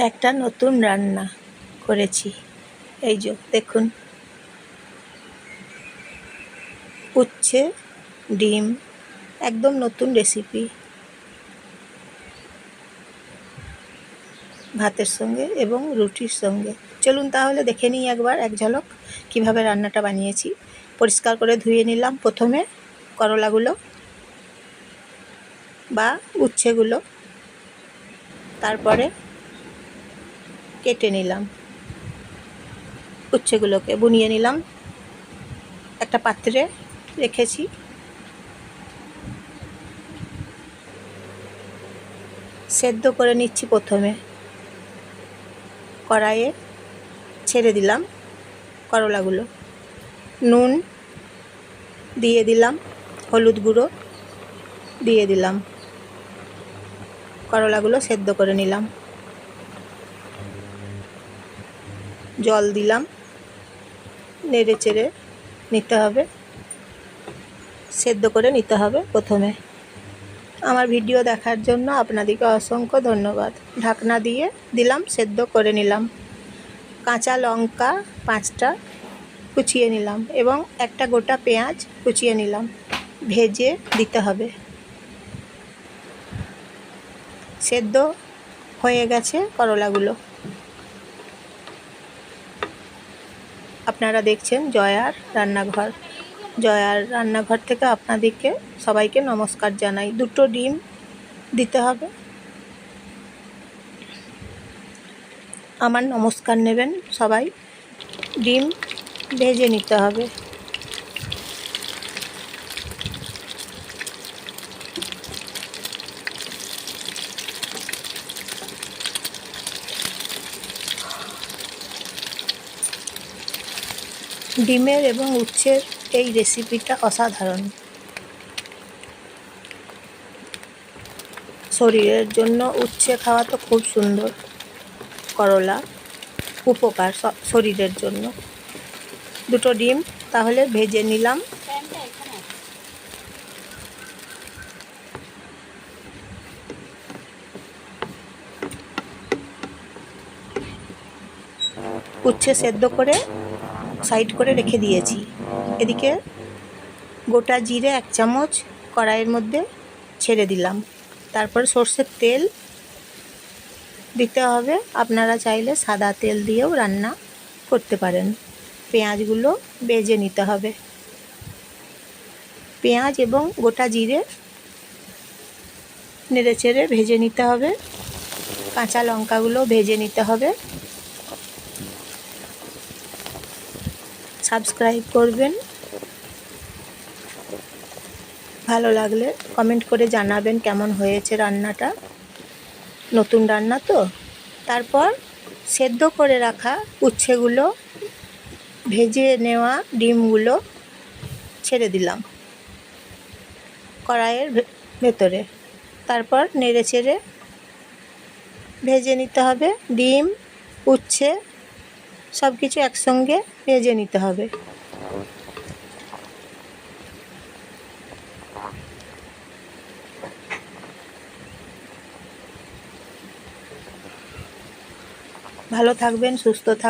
একটা নতুন রান্না করেছি। এই যে, দেখুন। উচ্ছে, ডিম, একদম নতুন রেসিপি ভাতের সঙ্গে এবং রুটির সঙ্গে। চলুন তাহলে দেখে নিই একবার এক ঝলক কীভাবে রান্নাটা বানিয়েছি। পরিষ্কার করে ধুয়ে নিলাম প্রথমে করলাগুলো বা উচ্ছেগুলো। তারপরে কেটে নিলাম। উচ্ছেগুলোকে বুনিয়ে নিলাম। একটা পাত্রে রেখেছি। সেদ্ধ করে নিচ্ছি প্রথমে। কড়াইয়ে ছেড়ে দিলাম করলাগুলো। নুন দিয়ে দিলাম, হলুদ গুঁড়ো দিয়ে দিলাম। করলাগুলো সেদ্ধ করে নিলাম। জল দিলাম। নেড়ে চেড়ে নিতে হবে। সেদ্ধ করে নিতে হবে প্রথমে। আমার ভিডিও দেখার জন্য আপনাদেরকে অসংখ্য ধন্যবাদ। ঢাকনা দিয়ে দিলাম, সেদ্ধ করে নিলাম। কাঁচা লঙ্কা পাঁচটা কুচিয়ে নিলাম এবং একটা গোটা পেঁয়াজ কুচিয়ে নিলাম। ভেজে দিতে হবে। সেদ্ধ হয়ে গেছে করলাগুলো। আপনারা দেখছেন জয়ার রান্নাঘর। জয়ার রান্নাঘর থেকে আপনাদেরকে সবাইকে নমস্কার জানাই। দুটো ডিম দিতে হবে। আমার নমস্কার নেবেন সবাই। ডিম ভেজে নিতে হবে। ডিমের এবং উচ্ছের এই রেসিপিটা অসাধারণ। শরীরের জন্য উচ্ছে খাওয়া তো খুব সুন্দর। করলা, উপকার শরীরের জন্য। দুটো ডিম, তাহলে ভেজে নিলাম। উচ্ছে সেদ্ধ করে সাইড করে রেখে দিয়েছি। এদিকে গোটা জিরে এক চামচ কড়াইয়ের মধ্যে ছেড়ে দিলাম। তারপর সর্ষের তেল দিতে হবে। আপনারা চাইলে সাদা তেল দিয়েও রান্না করতে পারেন। পেঁয়াজগুলো বেজে নিতে হবে। পেঁয়াজ এবং গোটা জিরে নেড়ে চেড়ে ভেজে নিতে হবে। কাঁচা লঙ্কাগুলো ভেজে নিতে হবে। সাবস্ক্রাইব করবেন। ভালো লাগলে কমেন্ট করে জানাবেন কেমন হয়েছে রান্নাটা। নতুন রান্না তো। তারপর সেদ্ধ করে রাখা উচ্ছেগুলো, ভেজে নেওয়া ডিমগুলো ছেড়ে দিলাম কড়াইয়ের ভেতরে। তারপর নেড়ে চেড়ে ভেজে নিতে হবে ডিম, উচ্ছে সব কিছু একসঙ্গে ভেজে নিতে হবে। ভালো থাকবেন সুস্থ থাকবেন